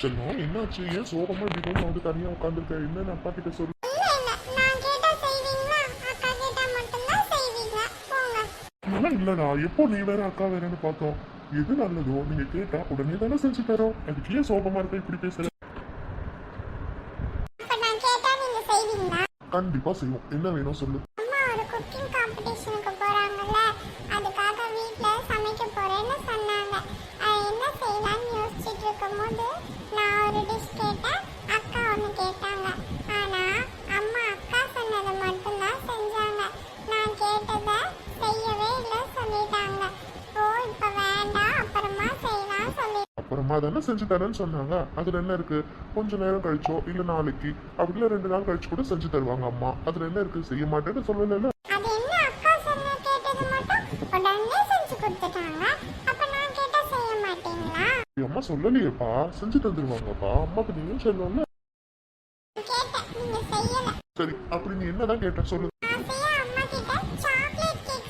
செல்லம். என்னாச்சு? ஏன் சோகமா இப்படி ரூம்ல வந்து தனியா உட்காந்துருக்க என்னன்னு அப்பா கிட்ட சொல்லு. அதெல்லாம் இல்லடா. எப்போ நீ வேற அக்கா வேறன்னு பார்த்தோம். எது நல்லதோ நீங்க கேட்டா உடனே தானே செஞ்சு தரோம். அதுக்கு ஏன் சோகமா இருக்க? இப்படி பேசுற? கண்டிப்பா செய்வோம். என்ன வேணும் சொல்லு. அதுக்காக வீட்ல சமைக்க போறேன்னு சொன்னாங்க. என்ன செய்யலாம்னு யோசிச்சுட்டு இருக்கும்போது நான் ஒரு டிஷ் கேட்டேன். அக்கா ஒன்று கேட்டாங்க. ஆனால் அம்மா அக்கா சொன்னதை மட்டும்தான் செஞ்சாங்க. நான் கேட்டதை செய்யவே இல்லை சொல்லிட்டாங்க. ஓ இப்போ வேண்டாம். அப்புறமா செய்யலாம் சொல்லி அப்புறமா தானே செஞ்சு தரேன்னு சொன்னாங்க. அதில் என்ன இருக்கு? கொஞ்ச நேரம் கழிச்சோ இல்லை நாளைக்கு. அப்படி இல்லை ரெண்டு நாள் கழிச்சு கூட செஞ்சு தருவாங்க அம்மா. அதில் என்ன இருக்கு? செய்ய மாட்டேன்னு சொல்லல அது என்ன அக்கா சொன்ன கேட்டது மட்டும் உடனே செஞ்சு கொடுத்துட்டாங்க அப்ப நான் கேட்டா செய்ய மாட்டீங்களா அம்மா சொல்லலையேப்பா செஞ்சு தந்துருவாங்கப்பா. அம்மாக்கு நீயும் சொல்லணும்ல? நீங்க சரி அப்படி நீ என்னதான் கேட்ட சொல்லு. சாக்லேட் கேக்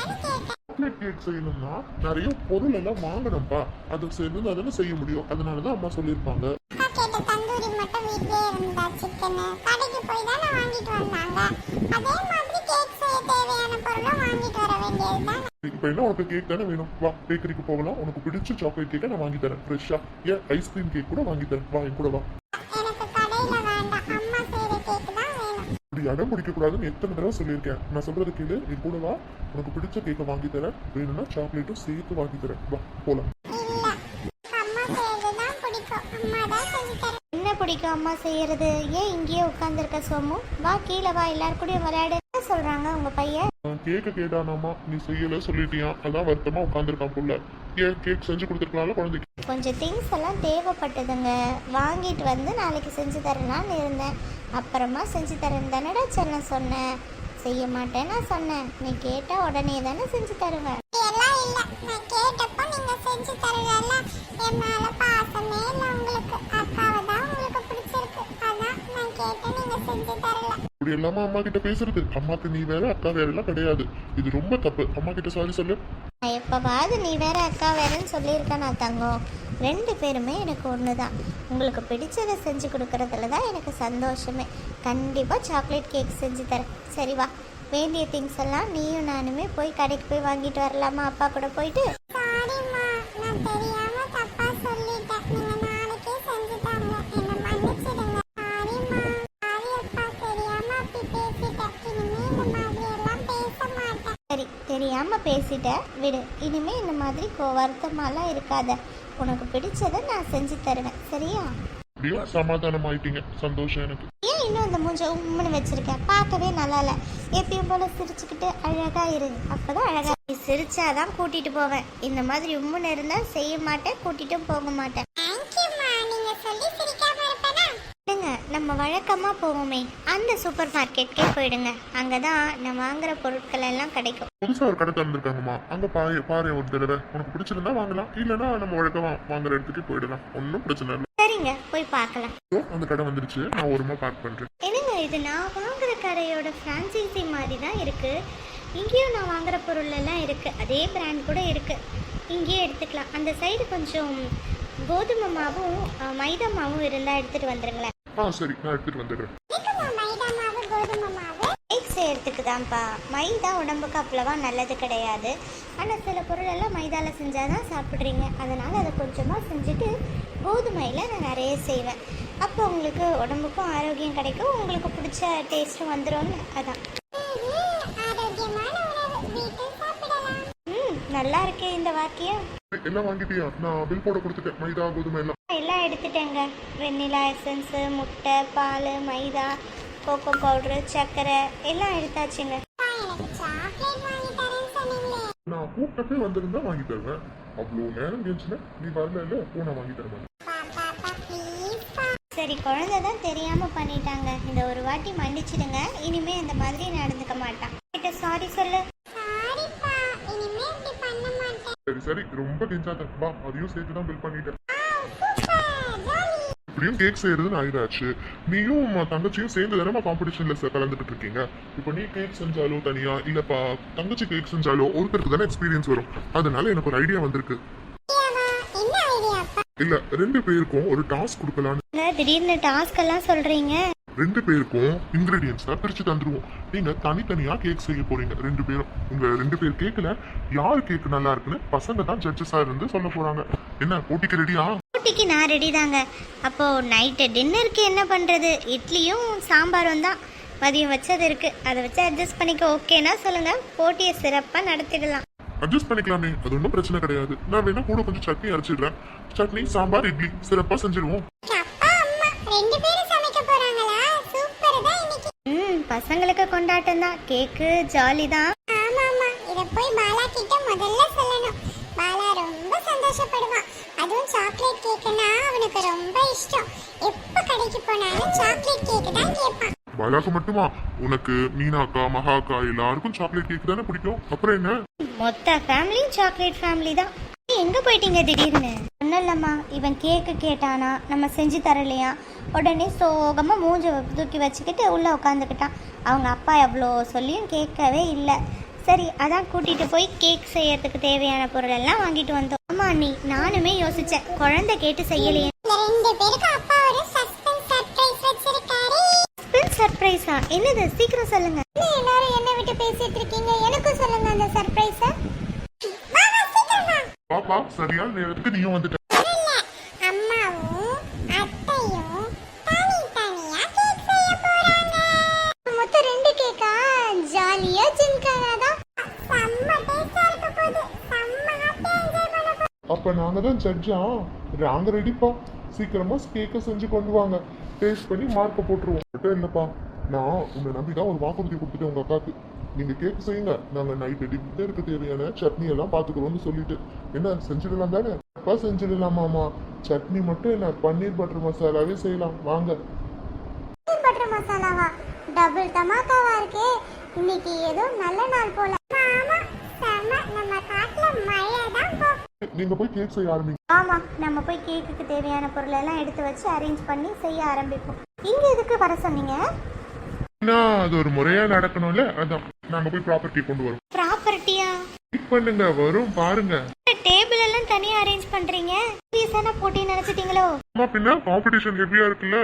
கேட்டேன் செய்யணும்னா நிறைய பொருள் எல்லாம் வாங்கணும்ப்பா. அது செய்யணும் அதெல்லாம் செய்ய முடியும். அதனாலதான் அம்மா சொல்லியிருப்பாங்க. மட்டும் அதே மாதிரி கேக் செய்ய தேவையான பொருளும் வாங்கிட்டு வர வேண்டியதுதான். இப்ப என்ன உனக்கு கேக் தானே வேணும்? வா பேக்கரிக்கு போகலாம். உனக்கு பிடிச்ச சாக்லேட் கேக்கை நான் வாங்கி தரேன். ஃப்ரெஷ்ஷா ஏன்? ஐஸ்கிரீம் கேக் கூட வாங்கி தரேன். வா என் கூட வா. எனக்கு கடையில வேண்டாம். அம்மா செய்யற கேக் தான் வேணும். இப்படி அடம் பிடிக்க கூடாதுன்னு எத்தனை தடவை சொல்லியிருக்கேன். நான் சொல்றது கேளு. என் கூட வா. உனக்கு பிடிச்ச கேக்கை வாங்கி தரேன். வேணும்னா சாக்லேட்டும் சேர்த்து வாங்கி தரேன். வா போலாம். இல்ல. அம்மா செய்யறது தான் பிடிக்கும். அம்மா தான் செஞ்சு தர என்ன பிடிக்கும் அம்மா செய்யறது? ஏன் இங்கேயே உட்காந்துருக்க சோமு? வா கீழே வா. எல்லாரும் கூடயும் விளையாடு. சொல்றாங்க உங்க பையன்? கேக்க கேட்டானாமா நீ செய்யல சொல்லிட்டியா? அதான் வருத்தமா உட்காந்துருக்கான் புள்ள. ஏன் கேக் செஞ்சு கொடுத்துருக்கலாம்ல குழந்தைக்கு? கொஞ்சம் திங்ஸ் எல்லாம் தேவைப்பட்டதுங்க. வாங்கிட்டு வந்து நாளைக்கு செஞ்சு தரலான்னு இருந்தேன். அப்புறமா செஞ்சு தரேன் தானடா சென்ன சொன்னேன். செய்ய மாட்டேன்னா சொன்னேன். நீ கேட்டா உடனே தானே செஞ்சு தருவேன். எல்லாம் இல்ல. நான் கேட்டப்போ நீங்க செஞ்சு தரல என் மேல பாசமே இல்ல உங்களுக்கு அக்காவை தான் உங்களுக்கு பிடிச்சிருக்கு அதான் நான் கேட்டேன் நீங்க செஞ்சு தரல இப்படி எல்லாமா அம்மா கிட்ட பேசுறது. அம்மாக்கு நீ வேற அக்கா வேற எல்லாம் கிடையாது. இது ரொம்ப தப்பு. அம்மா கிட்ட சாரி சொல்லு. நான் எப்போவாவது நீ வேற அக்கா வேறன்னு சொல்லியிருக்கேன் நான் தங்கம்? ரெண்டு பேருமே எனக்கு ஒன்று தான் உங்களுக்கு பிடிச்சதை செஞ்சு கொடுக்கறதுல தான் எனக்கு சந்தோஷமே. கண்டிப்பாக சாக்லேட் கேக் செஞ்சு தரேன். சரி வா. வேண்டிய திங்ஸ் எல்லாம் நீயும் நானுமே போய் கடைக்கு போய் வாங்கிட்டு வரலாமா? அப்பா கூட போயிட்டு சாரிம்மா நான் தெரியாம தப்பா சொல்லிட்டேன் நீங்க நாளைக்கே செஞ்சு தாங்க என்ன மன்னிச்சிடுங்க சாரிம்மா சாரி அப்பா தெரியாம அப்படி பேசிட்டேன் இனிமே இந்த மாதிரி எல்லாம் பேச மாட்டேன் சரி தெரியாம பேசிட்ட விடு இனிமே இந்த மாதிரி கோ வருத்தமாலாம் இருக்காத. உனக்கு பிடிச்சதை நான் செஞ்சு தருவேன். சரியா? சமாதானம் ஆயிட்டீங்க சந்தோஷம் எனக்கு. ஏன் இன்னும் இந்த மூஞ்ச உம்முன்னு வச்சிருக்க பார்க்கவே நல்லா இல்லை எப்பயும் போல சிரிச்சுக்கிட்டு அழகா இரு. அப்பதான் அழகா நீ சிரிச்சாதான் கூட்டிட்டு போவேன். இந்த மாதிரி உம்முன்னு இருந்தா செய்ய மாட்டேன் கூட்டிட்டும் போக மாட்டேன் தேங்க்யூம்மா நீங்க சொல்லி சிரிக்காம இருப்பேனா விடுங்க நம்ம வழக்கமா போவோமே. அந்த சூப்பர் மார்க்கெட்கே போயிடுங்க. அங்கதான் நான் வாங்குற பொருட்கள் எல்லாம் கிடைக்கும். புதுசா ஒரு கடை திறந்துருக்காங்கம்மா. அங்க பாரு பாரு ஒரு தடவை. உனக்கு பிடிச்சிருந்தா வாங்கலாம். இல்லைன்னா நம்ம வழக்கமா வாங்குற இடத்துக்கு போயிடலாம். ஒன்றும் பிரச்சனை இல்லை. சரிங்க போய் பார்க்கலாம். அந்த கடை வந்துருச்சு. நான் ஓரமா பார்க் பண்றேன். என்னங்க இது? நான் வாங்குற கடையோட ஃப்ரான்ச்சைசி மாதிரி தான் இருக்கு. இங்கேயும் நான் வாங்குற பொருள் எல்லாம் இருக்கு. அதே பிராண்ட் கூட இருக்கு. இங்கேயே எடுத்துக்கலாம். அந்த சைடு கொஞ்சம் கோதுமை மாவும் மைதா மாவும் இருந்தால் எடுத்துட்டு வந்துருங்களேன். ஆ சரி நான் எடுத்துட்டு வந்துடுறேன். செய்யறதுக்கு தான்ப்பா மைதா உடம்புக்கு அவ்வளவா நல்லது கிடையாது. ஆனால் சில பொருள் எல்லாம் மைதாவில் செஞ்சால் தான் சாப்பிட்றீங்க. அதனால் அதை கொஞ்சமாக செஞ்சுட்டு கோதுமையில் நான் நிறைய செய்வேன். அப்போ உங்களுக்கு உடம்புக்கும் ஆரோக்கியம் கிடைக்கும். உங்களுக்கு பிடிச்ச டேஸ்ட்டும் வந்துரும்னு அதான். நல்லா இருக்கே இந்த வாக்கியம். எல்லாம் வாங்கிட்டியா? நான் பில் போட கொடுத்துட்டேன். மைதா கோதுமை எல்லாம். எல்லாம் எடுத்துட்டேங்க. வெண்ணிலா எசன்ஸு முட்டை பால் மைதா கோகோ பவுட்ரு சர்க்கரை எல்லாம் எடுத்தாச்சுங்க. அப்பா, எனக்கு சாக்லேட் வாங்கி தரேன்னு சொன்னீங்களே. நான் கூப்பிட்டப்பே வந்திருந்தா வாங்கி தருவேன். அவ்வளோ நேரம் கேச்சுன்னா நீ வரல இல்ல போ நான் வாங்கி தருவேன் சரி குழந்தை தான் தெரியாமல் பண்ணிட்டாங்க. இந்த ஒரு வாட்டி மன்னிச்சிடுங்க. இனிமே இந்த மாதிரி நடந்துக்க மாட்டான். கிட்ட சாரி சொல்லு சாரிப்பா இனிமே இப்படி பண்ண மாட்டேன் சரி சரி. ரொம்ப கெஞ்சாத வா அதையும் சேர்த்து தான் பில் பண்ணிட்டேன். இப்படியும் கேக் செய்யறதுன்னு ஆயிடாச்சு. நீயும் தங்கச்சியும் சேர்ந்து தானே காம்படிஷன்ல கலந்துட்டு இருக்கீங்க? இப்போ நீ கேக் செஞ்சாலோ தனியா இல்லப்பா தங்கச்சி கேக் செஞ்சாலோ ஒருத்தருக்கு தானே எக்ஸ்பீரியன்ஸ் வரும். அதனால எனக்கு ஒரு ஐடியா வந்திருக்கு. இல்ல ரெண்டு பேருக்கும் ஒரு டாஸ்க் கொடுக்கலான்னு. திடீர்னு டாஸ்க் எல்லாம் சொல்றீங்க. ரெண்டு பேருக்கும் இன்கிரீடியன்ஸ் பிரிச்சு தந்துருவோம். நீங்க தனித்தனியா கேக் செய்ய போறீங்க. ரெண்டு பேரும். உங்க ரெண்டு பேர் கேக்ல யார் கேக் நல்லா இருக்குன்னு பசங்க தான் ஜட்ஜஸா இருந்து சொல்ல போறாங்க. என்ன போட்டிக்கு ரெடியா ஊட்டிக்கு நான் ரெடி தாங்க. அப்போ நைட்டு டின்னருக்கு என்ன பண்றது? இட்லியும் சாம்பாரும் தான். மதியம் வச்சது இருக்கு. அதை வச்சு அட்ஜஸ்ட் பண்ணிக்க ஓகேனா சொல்லுங்க. போட்டியை சிறப்பாக நடத்திடலாம். அட்ஜஸ்ட் பண்ணிக்கலாமே. அது ஒன்றும் பிரச்சனை கிடையாது. நான் வேணா கூட கொஞ்சம் சட்னி அரைச்சிடுறேன். சட்னி சாம்பார் இட்லி சிறப்பா செஞ்சிருவோம் அப்பா அம்மா ரெண்டு பேரும் சமைக்க போறாங்களா சூப்பர் தான் இன்னைக்கு ம் பசங்களுக்கு கொண்டாட்டம் தான். கேக்கு ஜாலி தான். ஆமா ஆமா இத போய் பாலா கிட்ட முதல்ல சொல்லணும். பாலா ரொம்ப சந்தோஷப்படுவான். அதுவும் சாக்லேட் கேக்குனா அவனுக்கு ரொம்ப இஷ்டம். எப்ப கடைக்கு போனாலும் சாக்லேட் கேக் தான் கேட்பான். பாலாக்கு மட்டுமா? உனக்கு மீனாக்கா மகாக்கா எல்லாருக்கும் சாக்லேட் கேக் தானே பிடிக்கும். அப்புறம் என்ன? மொத்த ஃபேமிலியும் சாக்லேட் ஃபேமிலி தான். எங்க போயிட்டீங்க திடீர்னு? ஒன்றும் இல்லைம்மா இவன் கேக்கு கேட்டானா நம்ம செஞ்சு தரலையா? உடனே சோகமாக மூஞ்ச தூக்கி வச்சுக்கிட்டு உள்ளே உட்காந்துக்கிட்டான் அவங்க அப்பா எவ்வளோ சொல்லியும் கேட்கவே இல்லை. சரி அதான் கூட்டிட்டு போய் கேக் செய்யறதுக்கு தேவையான பொருள் எல்லாம் வாங்கிட்டு வந்தோம். ஆமா நீ நானுமே யோசிச்சேன். குழந்தை கேட்டு செய்யலையே. ரெண்டு அப்பா ஒரு சஸ்பென்ஸ் சர்ப்ரைஸ் வச்சிருக்காரு. சர்ப்ரைஸா என்னது? சீக்கிரம் சொல்லுங்க. எல்லாரும் என்ன விட்டு பேசிட்டு இருக்கீங்க? எனக்கும் சொல்லுங்க அந்த சர்ப்ரைஸ பாப்பா சரியான நேரத்துக்கு நீயும் வந்துட்ட. அப்ப நாங்க தான் ஜட்ஜா நாங்க ரெடிப்பா சீக்கிரமா கேக்க செஞ்சு கொண்டு வாங்க. டேஸ்ட் பண்ணி மார்க்க போட்டுருவோம். இல்லப்பா நான் உன்னை நம்பி தான் ஒரு வாக்குறுதி கொடுத்துட்டேன் உங்க அக்காக்கு நீங்க கேக் செய்யுங்க. நாங்க நைட்டு டின்னருக்கு தேவையான சட்னி எல்லாம் பாத்துக்கிறோம்னு சொல்லிட்டு. என்ன செஞ்சிடலாம் தானே? அப்பா செஞ்சிடலாமாமா சட்னி மட்டும் என்ன பன்னீர் பட்டர் மசாலாவே செய்யலாம். வாங்க. பட்டர் மசாலாவா? டபுள் தமாக்காவா இருக்கே? இன்னைக்கு ஏதோ நல்ல நாள் போல. நீங்க போய் கேக் செய்ய ஆரம்பிங்க. ஆமா நம்ம போய் கேக்குக்கு தேவையான பொருள் எல்லாம் எடுத்து வச்சு அரேஞ்ச் பண்ணி செய்ய ஆரம்பிப்போம். இங்க எதுக்கு வர சொன்னீங்க? அது ஒரு முறையா நடக்கணும்ல அதான். நாங்க போய் ப்ராப்பர்ட்டி கொண்டு வரோம் ப்ராப்பர்ட்டியா வெயிட் பண்ணுங்க வரும் பாருங்க. டேபிள் எல்லாம் தனியா அரேஞ்ச் பண்றீங்க? சீரியஸான போட்டி நினைச்சிட்டீங்களோ? ஆமா பின்ன காம்படிஷன் ஹெவியா இருக்குல்ல.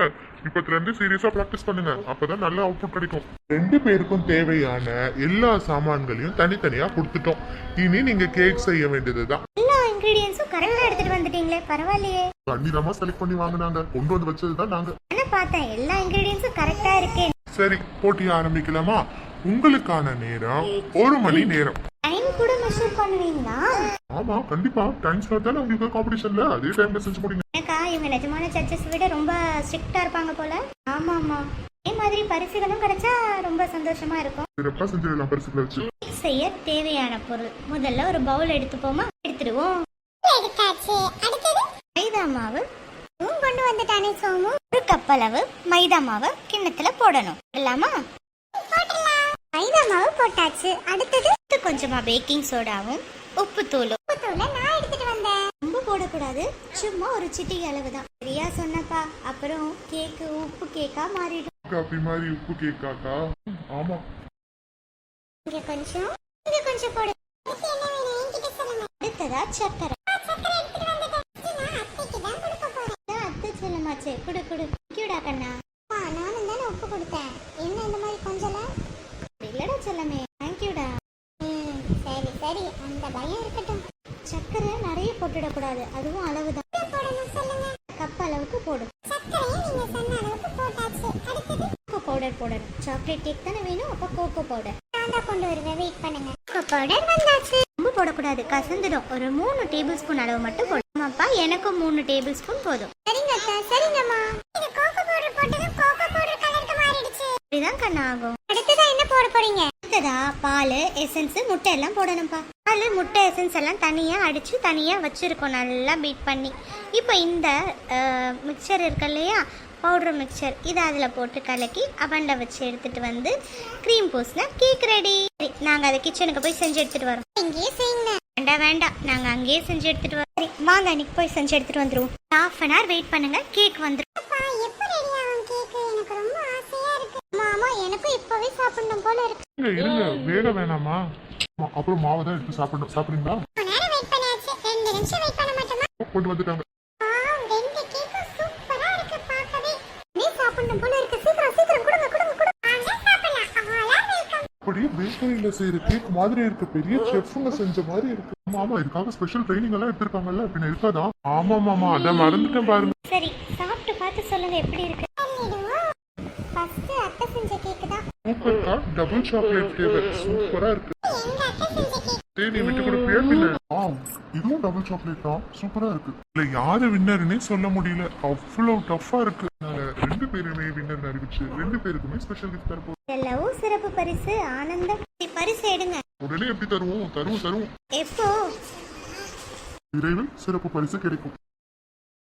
இப்பத்துல இருந்து சீரியஸா பிராக்டிஸ் பண்ணுங்க. அப்பதான் நல்ல அவுட்புட் கிடைக்கும். ரெண்டு பேருக்கும் தேவையான எல்லா சாமான்களையும் தனித்தனியா கொடுத்துட்டோம். இனி நீங்க கேக் செய்ய வேண்டியதுதான். எல்லா இன்கிரீடியன்ஸும் கரெக்டா எடுத்துட்டு வந்துட்டீங்களே பரவாயில்லையே. தண்ணிதமா செலக்ட் பண்ணி வாங்கினாங்க. கொண்டு வந்து வச்சதுதான் நாங்க. பார்த்தேன் எல்லா இன்கிரீடியன்ஸும் கரெக்டா இருக்கே. சரி போட்டி ஆரம்பிக்கலாமா? உங்களுக்கான நேரம் ஒரு மணி நேரம். டைம் கூட மெஷர் பண்ணுவீங்களா? ஆமா கண்டிப்பா. டைம் ஸ்லாட் தானே உங்களுக்கு காம்படிஷன்ல அதே செஞ்சு முடிங்க எனக்கா? இவங்க நிஜமான ஜட்ஜஸ் விட ரொம்ப ஸ்ட்ரிக்டா இருப்பாங்க போல. ஆமா ஆமா அதே மாதிரி பரிசுகளும் கிடைச்சா ரொம்ப சந்தோஷமா இருக்கும். சிறப்பா செஞ்சிடலாம் பரிசுகளை வச்சு. செய்ய தேவையான பொருள். முதல்ல ஒரு பவுல் எடுத்துப்போமா? எடுத்துடுவோம். எடுத்தாச்சு. அடுத்தது? மைதா மாவு. கொண்டு வந்துட்டானே சோமு. ஒரு கப் அளவு மைதா மாவை கிண்ணத்துல போடணும். இல்லாமா மைதா மாவு போட்டாச்சு. அடுத்தது அடுத்து கொஞ்சமா பேக்கிங் சோடாவும் உப்பு தூளும். உப்புத்தூள நான் எடுத்துட்டு வந்தேன். ரொம்ப போடக்கூடாது. சும்மா ஒரு சிட்டிகை அளவு தான் சரியா சொன்னப்பா. அப்புறம் கேக்கு உப்பு கேக்கா மாறிடும். காப்பி மாதிரி உப்பு கேக்காக்கா ஆமா. இங்க கொஞ்சம் இங்க கொஞ்சம் போடு. அடுத்ததா சக்கரை. அத்தை செல்லமாச்சே? குடு குடு கியூடா கண்ணா அப்பா, நானும் தானே உப்பு கொடுத்தேன் என்ன இந்த மாதிரி கொஞ்சல இல்லடா செல்லமே தேங்க்யூடா ம் சரி சரி அந்த பயம் இருக்கட்டும் சக்கரை நிறைய போட்டுடக்கூடாது அதுவும் அளவு தான் கப் அளவுக்கு போடு கோகோ பவுடர் போடணும். சாக்லேட் கேக் தானே வேணும்? அப்போ கோகோ பவுடர் கொண்டு வருவேன் வெயிட் பண்ணுங்க. பவுடர் வந்தாச்சு. ரொம்ப போடக்கூடாது. கசந்துடும். ஒரு மூணு டேபிள் ஸ்பூன் அளவு மட்டும் போடும் ஆமாப்பா எனக்கும் மூணு டேபிள் ஸ்பூன் போதும். சரிங்க அத்தை சரிங்கம்மா. இது கோகோ பவுடர் போட்டதும் கோகோ பவுடர் கலருக்கு மாறிடுச்சு. இப்படிதான் கண்ணா ஆகும் அடுத்ததா என்ன போட போறீங்க? அடுத்ததா பால் எசன்ஸ் முட்டை எல்லாம் போடணும்ப்பா. பால் முட்டை எசன்ஸ் எல்லாம் தனியாக அடித்து தனியாக வச்சுருக்கோம். நல்லா பீட் பண்ணி. இப்போ இந்த மிக்சர் இருக்கு இல்லையா? பவுடர் மிக்சர் இதை அதில் போட்டு கலக்கி அவனில் வச்சு எடுத்துகிட்டு வந்து க்ரீம் பூஸ்னா கேக் ரெடி நாங்கள் அதை கிச்சனுக்கு போய் செஞ்சு எடுத்துகிட்டு வரோம். இங்கேயே செய்யுங்க. வேண்டாம் வேண்டாம். நாங்கள் அங்கேயே செஞ்சு எடுத்துகிட்டு வரோம். சரி வாங்க அன்னைக்கு போய் செஞ்சு எடுத்துகிட்டு வந்துடுவோம் ஹாஃப் அன் ஹவர் வெயிட் பண்ணுங்கள் கேக் வந்துடும் அப்பா எப்போ ரெடி ஆகும் கேக் எனக்கு ரொம்ப ஆசையா இருக்கு. மாமா எனக்கும் இப்பவே சாப்பிடணும் போல இருக்கு. இருங்க. வேக வேணாமா? அப்புறம் மாவை தான் எடுத்து சாப்பிடணும். சாப்பிடுறீங்களா? கொண்டு வந்துட்டாங்க. அப்படியே பேக்கரியில செய்யற கேக் மாதிரி இருக்கு. பெரிய செஃப்ங்க செஞ்ச மாதிரி இருக்கு. ஆமா ஆமா இதுக்காக ஸ்பெஷல் ட்ரைனிங் எல்லாம் எடுத்திருக்காங்கல்ல? அப்படின்னு இருக்காதா? ஆமா மாமா அதை மறந்துட்டேன் பாருங்க. சரி சாப்பிட்டு பார்த்து சொல்லுங்க எப்படி இருக்கு? ஃபர்ஸ்ட் அத்தை செஞ்ச கேக் தான். சூப்பர்க்கா டபுள் சாக்லேட் ஃப்ளேவர் சூப்பரா இருக்கு. தேனி விட்டு கொடுப்பியா பின்ன ஆ இதுவும் டபுள் சாக்லேட் தான். சூப்பரா இருக்கு. இல்ல யாரு வின்னர்னே சொல்ல முடியல. அவ்வளவு டஃப்பா இருக்கு. ரெண்டு பேருமே வின்னர் அறிவிச்சு ரெண்டு பேருக்குமே ஸ்பெஷல் கிஃப்ட் தரப்போம் லவ் சிறப்பு பரிசு ஆனந்தம். சரி, பரிசு எடுங்க. உடனே எப்படி தருவோம்? தருவோம் தருவோம். எப்போ? விரைவில் சிறப்பு பரிசு கிடைக்கும்.